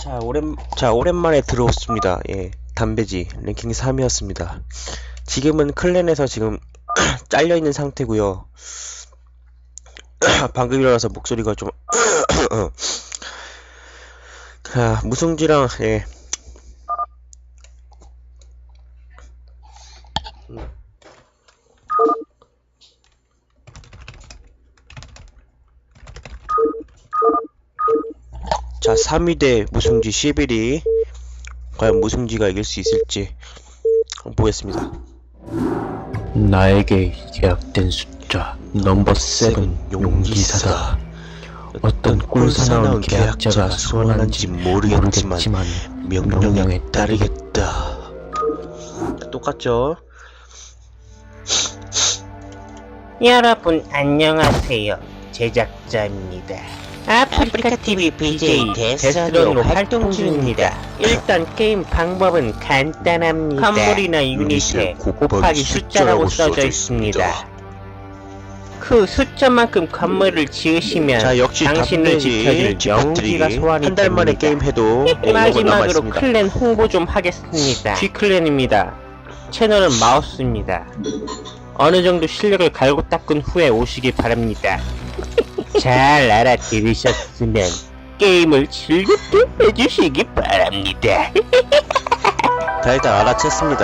자, 오랜, 자, 오랜만에 들어왔습니다. 예, 담배지. 랭킹 3위였습니다. 지금은 클랜에서 지금 잘려있는 상태고요 방금 일어나서 목소리가 좀, 자, 무승지랑, 예. 자, 3위 대 무승지 11위. 과연 무승지가 이길 수 있을지 보겠습니다. 나에게 계약된 숫자 넘버 세븐 용기사다. 어떤 꿀사나운 계약자가 소원한지 모르겠지만 모르겠지만 명령에 따르겠다. 똑같죠? 여러분 안녕하세요. 제작자입니다. 아프리카 TV BJ 데스론으로 활동 중입니다. 일단 게임 방법은 간단합니다. 건물이나 유닛에 곱하기 숫자라고 써져 있습니다. 그 숫자만큼 건물을 지으시면 자, 역시 당신을 지켜줄 영웅기가 소환이 한 달 만에 됩니다. 게임 해도 마지막으로 클랜 홍보 좀 하겠습니다. 쥐클랜입니다. 채널은 마우스입니다. 어느 정도 실력을 갈고 닦은 후에 오시기 바랍니다. 잘 알아들으셨으면 게임을 즐겁게 해주시기 바랍니다. 자, 일단 알아챘습니다.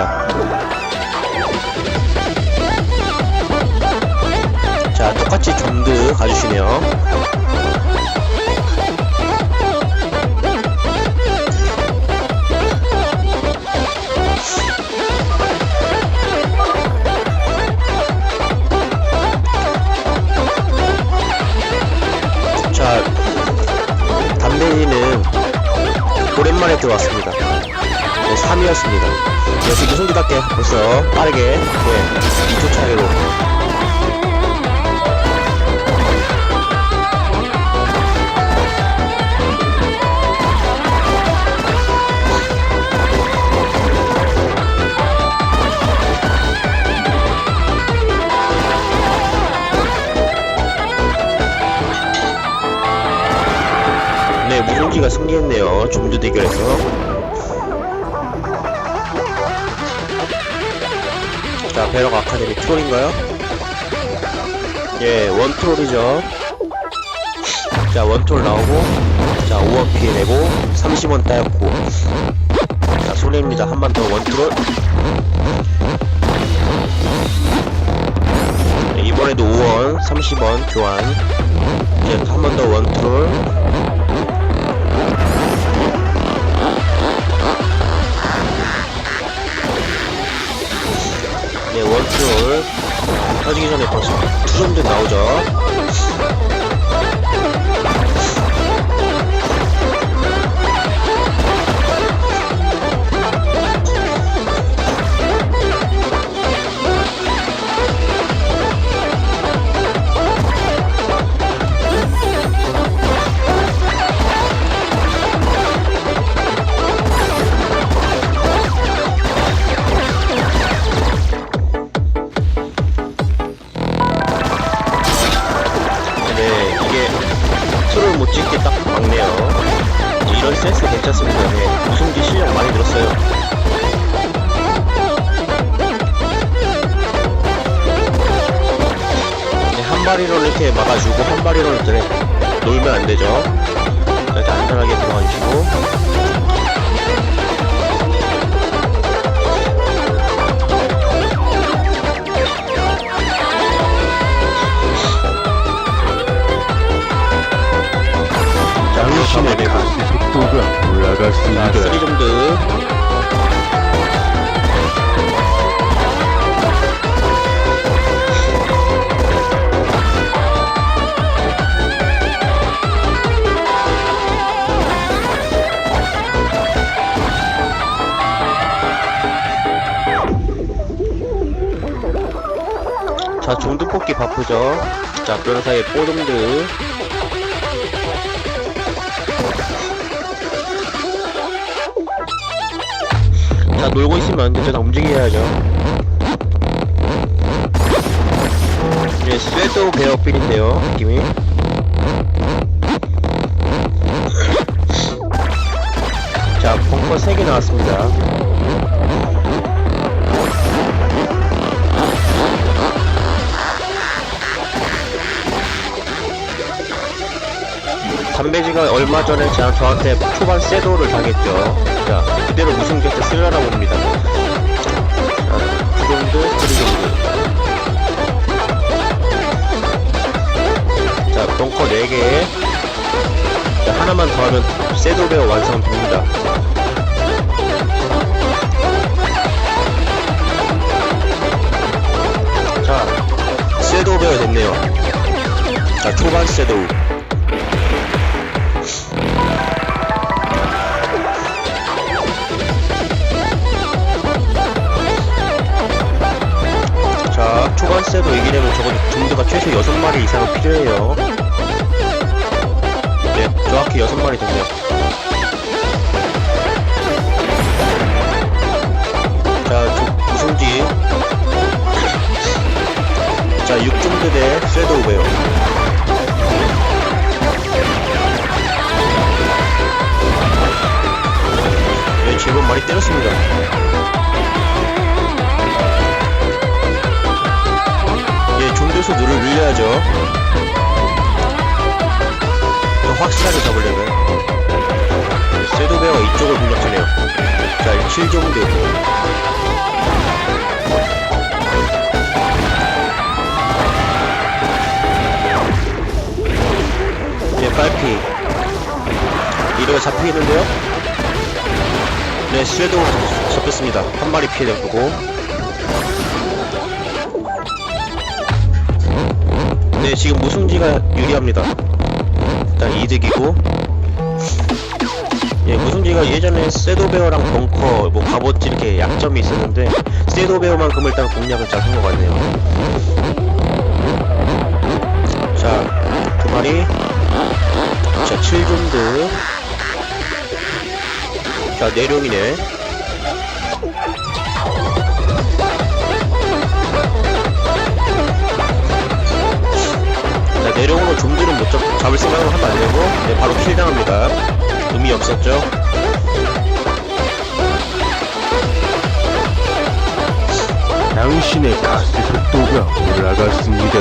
자, 똑같이 좀드 가주시며 자, 오랜만에 들어왔습니다. 네, 3위였습니다. 역시 무승부답게 벌써 빠르게 네, 예, 원트롤이죠. 자, 원트롤 나오고, 자, 5원 피해 내고, 30원 따였고. 자, 손해입니다. 한 번 더 원트롤. 네, 이번에도 5원, 30원 교환. 이제 한 번 더 원트롤. 네, 원트롤. 터지기 전에 벌써 투정도 나오죠. 막네요. 이런 센스 괜찮습니다. 네, 무승기 실력 많이 늘었어요. 네, 한 마리로 이렇게 막아주고 한 마리로 이렇게 놀면 안 되죠. 일단 안전하게 들어가 주시고. 신의 그렇다면 가스 속도가 올라갔습니다. 자, 쓰리점드. 자, 종드 뽑기 바쁘죠? 자, 변호사의 뽀dom드. 자 놀고 있으면 안 되죠 나 움직여야죠 예 쇠도 베어 필인데요 느낌이 넘버 3개 나왔습니다. 담배지가 얼마 전에 자, 저한테 초반 셋도를 당했죠. 자, 그대로 무슨 격대 쓰려나 봅니다. 자, 그 정도, 그 정도. 자, 벙커 4개. 자, 하나만 더 하면 셋도 배어 완성됩니다. 자, 셋도 배어 됐네요. 자, 초반. 자, 초반 셋도 이기려면 적어도 중드가 최소 6마리 이상은 필요해요. 네, 정확히 6마리 됐네요. 자, 조, 우승지. 자, 6중드 대 셋도 오베요. 네, 제법 많이 때렸습니다. 예, 종교수 누를 늘려야죠. 더 확실하게 잡으려면. 예, 쇠도배와 이쪽을 공격하네요. 자, 7정도. 예, 빨피. 이러가 잡히겠는데요? 네, 쇠도 잡혔습니다. 한 마리 피해냈고. 네, 지금 무승지가 유리합니다. 일단 이득이고. 예, 무승지가 예전에 세도베어랑 벙커, 뭐 갑옷 이렇게 약점이 있었는데 세도베어만큼 일단 공략을 잘 한 것 같네요. 자, 두 마리. 자, 7존드. 자, 내룡이네. 내룡으로 좀비는 못 잡, 잡을 생각을 하면 안 되고, 네, 바로 킬 당합니다. 의미 없었죠. 당신의 가스 속도가 올라갔습니다.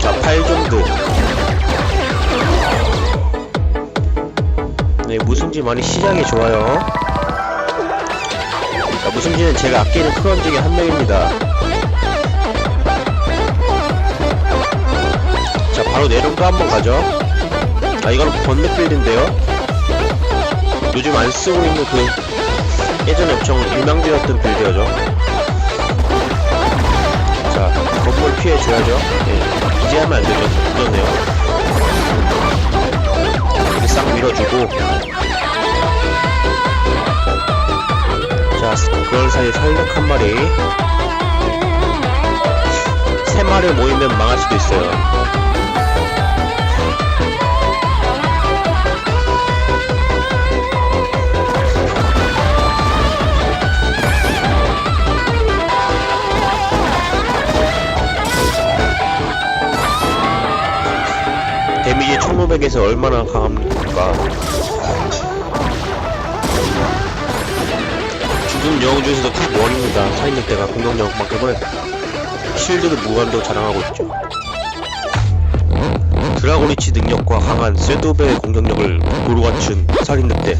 자, 8정도. 네, 무승지 많이 시장이 좋아요. 자, 무승지는 제가 아끼는 크원 중에 한 명입니다. 바로 내려가 한번 가죠. 아, 이거는 번뇌 빌드인데요. 요즘 안 쓰고 있는 그, 예전에 엄청 유명되었던 빌드죠. 자, 건물 피해줘야죠. 예, 이제 하면 안 되죠. 늦었네요. 이렇게 싹 밀어주고. 자, 그럴 사이에 살력 한 마리. 세 마리 모이면 망할 수도 있어요. 데미지 1500에서 얼마나 강합니까? 죽은 영웅 중에서도 탑 1입니다. 사인력대가 공격력만큼은 실드도 무한도 자랑하고 있죠. 드라고리치 능력과 강한 쇠도베의 공격력을 고루 갖춘 살인늑대.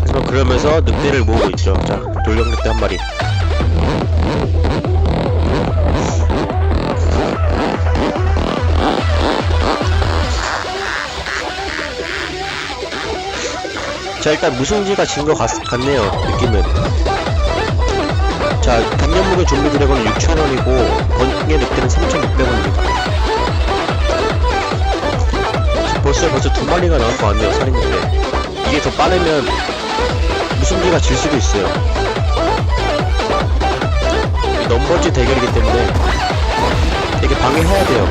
하지만 그러면서 늑대를 모으고 있죠. 자, 돌격늑대 한 마리. 자 일단 무승지가 진 것 같네요 느낌은. 자 단면목의 좀비 드래곤은 6,000원이고 번개 늑대는 3,600원입니다. 벌써 벌써 두 마리가 나올 것 같네요 살인늑대 이게 더 빠르면 무승지가 질 수도 있어요. 이 넘버즈 대결이기 때문에 되게 방해해야 돼요.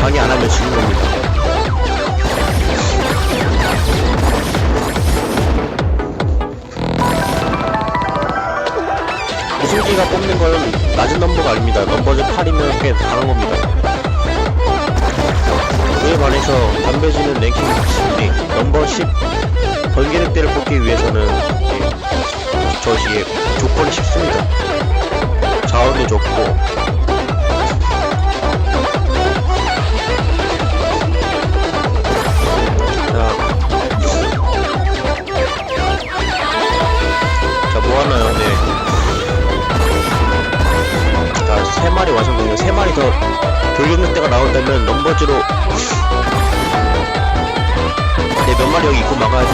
방해 안 하면 지는 겁니다 무승기가 뽑는 건 낮은 넘버가 아닙니다. 넘버즈 8이면 꽤 강한 겁니다. 그래서 담배지는 랭킹 10위, 넘버 10 번개늑대를 뽑기 위해서는 예, 저시에 조건이 쉽습니다. 자원도 좋고 자, 자, 뭐 하나요? 네. 세 마리 완성됐네요. 세 마리 더 돌격늑대가 나온다면 넘버즈로 네, 몇 마리 여기 입고 막아야죠.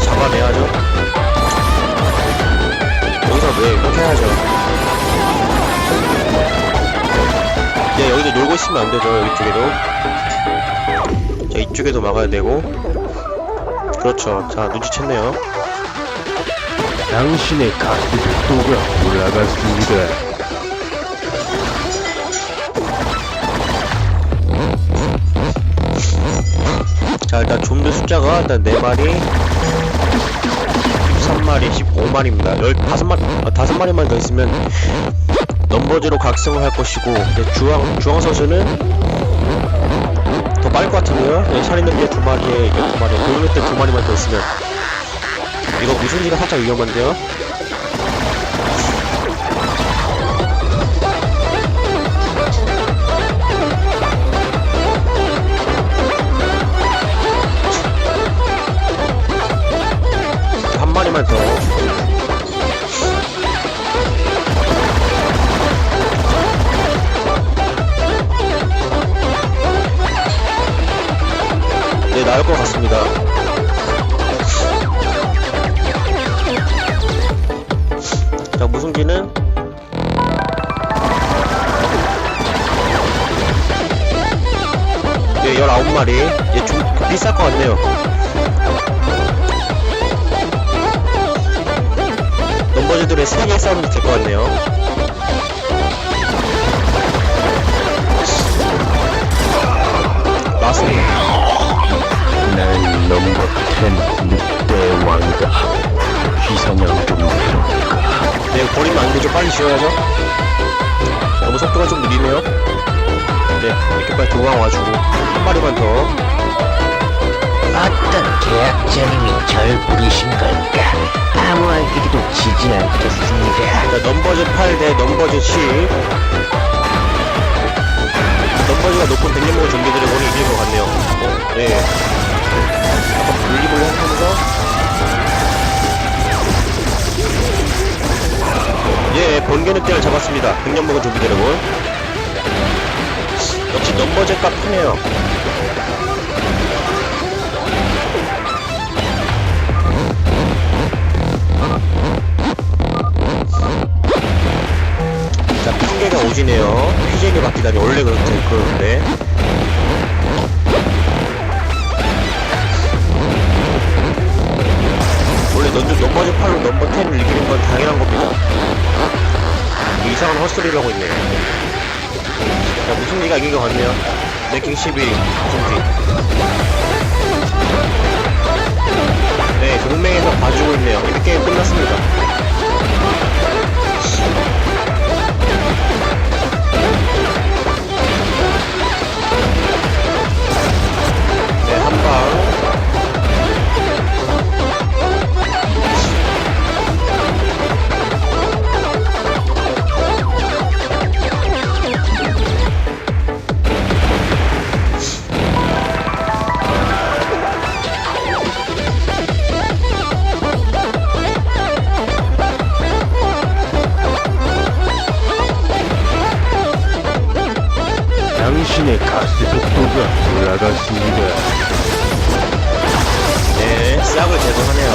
잡아내야죠. 여기서 왜 이렇게 해야죠. 네, 여기도 놀고 있으면 안 되죠. 여기 쪽에도. 자, 이쪽에도 막아야 되고. 그렇죠. 자, 눈치챘네요. 당신의 가스 속도가 올라갔습니다. 자 일단 좀비 숫자가 일단 4마리. 13마리 15마리입니다. 15마리 아, 5마리만 더 있으면 넘버즈로 각성을 할 것이고 주황 주황 선수는 더 빠를 것 같은데요? 네, 샤리는게 2마리에 2마리 돌릴 때 2마리만 더 있으면 이거 무슨지가 살짝 위험한데요 한 마리만 더 네, 나올 것 같습니다. 자, 무승기는 네, 19마리. 얘 좀 비쌀 것 같네요. 넘버즈들의 세계 싸움이 될 것 같네요. 지어야죠. 너무 속도가 좀 느리네요. 네, 이렇게 빨리 도망 와주고 한 마리만 더. 어떤 계약자님이 절 부르신 걸까? 아무 알기도 지지 않겠습니다. 자, 넘버즈 8 대 넘버즈 7. 넘버즈가 높은 백년목을 좀비들이 오늘 이길 것 같네요. 어, 네. 한번 분리불리 하면서. 예, 번개 늑대를 잡았습니다. 백년목은 좀비 드래곤. 역시 넘버즈가 크네요. 자, 핑계가 오지네요. 피제니 바뀌다니 원래 그렇대, 그러는데. 헛소리를 하고 있네요. 자, 무슨 리가 이긴 것 같네요. 랭킹 11위, 무슨지. 네, 동맹에서 봐주고 있네요. 이렇게 끝났습니다. 하네요.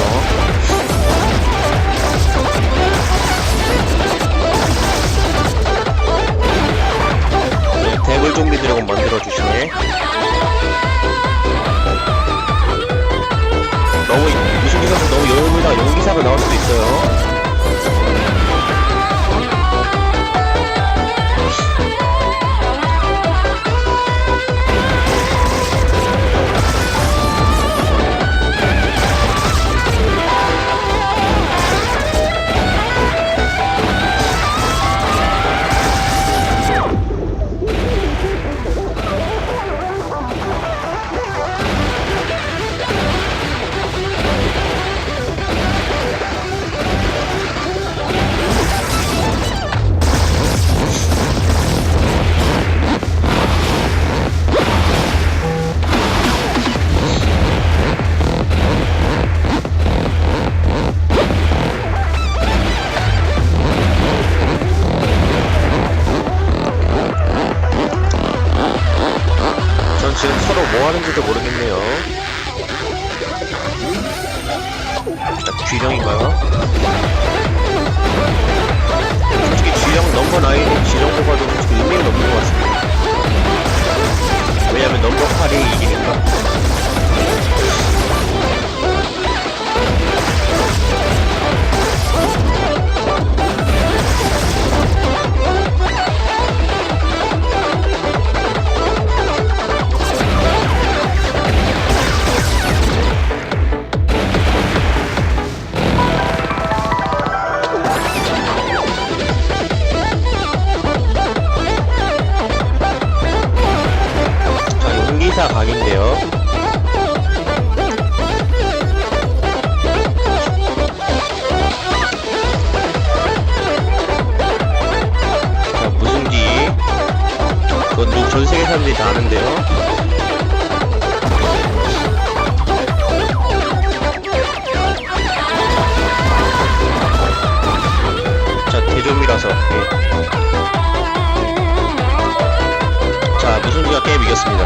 네, 대불 좀비 드래곤 만들어주시네. 너무, 무슨 기사도 너무 여유입니다. 용기사가 나올 수도 있어요. 하는지도 모르겠네요. 자, 쥐령인가요? 솔직히 쥐령 넘버 9은 쥐령도 봐도 솔직히 의미는 없는 것 같습니다. 왜냐면 넘버 8이 이기니까. 전 세계 사람들이 다 아는데요. 자, 대좀이라서. 예. 자, 무슨 기가 게임 이겼습니다.